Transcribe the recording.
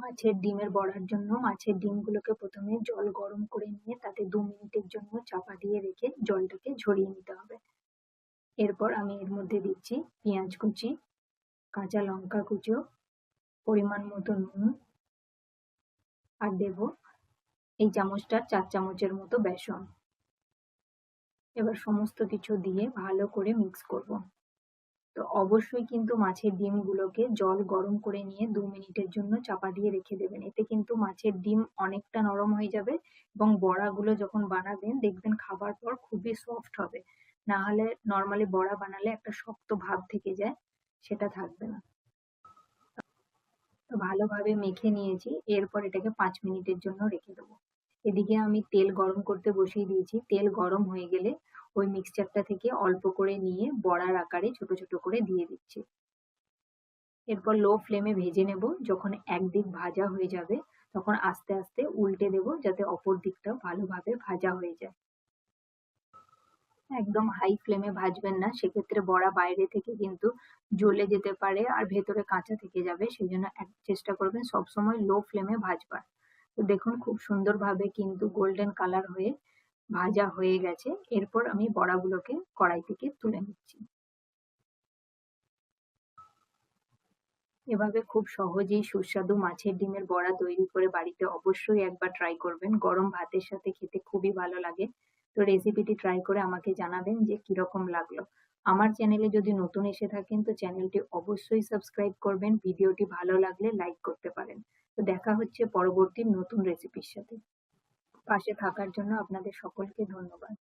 মাছের ডিমের বড়ার জন্য মাছের ডিমগুলোকে প্রথমে জল গরম করে নিয়ে তাতে দু মিনিটের জন্য চাপা দিয়ে রেখে জলটাকে ঝরিয়ে নিতে হবে। এরপর আমি এর মধ্যে দিচ্ছি পেঁয়াজ কুচি, কাঁচা লঙ্কা কুচো, পরিমাণ মতো নুন আর দেব এই চামচটার চার চামচের মতো বেসন। এবার সমস্ত কিছু দিয়ে ভালো করে মিক্স করব। তো অবশ্যই কিন্তু মাছের ডিমগুলোকে জল গরম করে নিয়ে দু মিনিটের জন্য চাপা দিয়ে রেখে দেবেন। এতে কিন্তু মাছের ডিম অনেকটা নরম হয়ে যাবে এবং বড়াগুলো যখন বানাবেন, দেখবেন খাবার পর খুবই সফট হবে। না হলে নর্মালি বড়া বানালে একটা শক্ত ভাব থেকে যায়, সেটা থাকবে না। ভালোভাবে মেখে নিয়েছি, এরপর এটাকে পাঁচ মিনিটের জন্য রেখে দেবো। এদিকে আমি তেল গরম করতে বসিয়ে দিয়েছি। তেল গরম হয়ে গেলে ওই মিক্সচারটা থেকে অল্প করে নিয়ে বড়ার আকারে ছোট ছোট করে দিয়ে দিচ্ছি। এরপর লো ফ্লেমে ভেজে নেব। যখন একদিক ভাজা হয়ে যাবে, তখন আস্তে আস্তে উল্টে দেব যাতে অপর দিকটাও ভালোভাবে ভাজা হয়ে যায়। একদম হাই ফ্লেমে ভাজবেন না, সেক্ষেত্রে বড়া বাইরে থেকে কিন্তু জ্বলে যেতে পারে আর ভেতরে কাঁচা থেকে যাবে। সেই জন্য চেষ্টা করবেন সবসময় লো ফ্লেমে ভাজবার। দেখুন খুব সুন্দরভাবে কিন্তু গোল্ডেন কালার হয়ে ভাজা হয়ে গেছে। এরপর আমি বড়াগুলোকে কড়াই থেকে তুলে নিচ্ছি। এভাবে খুব সহজেই সুস্বাদু মাছের ডিমের বড়া তৈরি করে বাড়িতে অবশ্যই একবার ট্রাই করবেন। গরম ভাতের সাথে খেতে খুবই ভালো লাগে। তো রেসিপিটি ট্রাই করে আমাকে জানাবেন যে কীরকম লাগল। আমার চ্যানেলে যদি নতুন এসে থাকেন তো চ্যানেলটি অবশ্যই সাবস্ক্রাইব করবেন ভিডিওটি ভালো লাগলে লাইক করতে পারেন। তো দেখা হচ্ছে পরবর্তী নতুন রেসিপির সাথে। পাশে থাকার জন্য আপনাদের সকলকে ধন্যবাদ।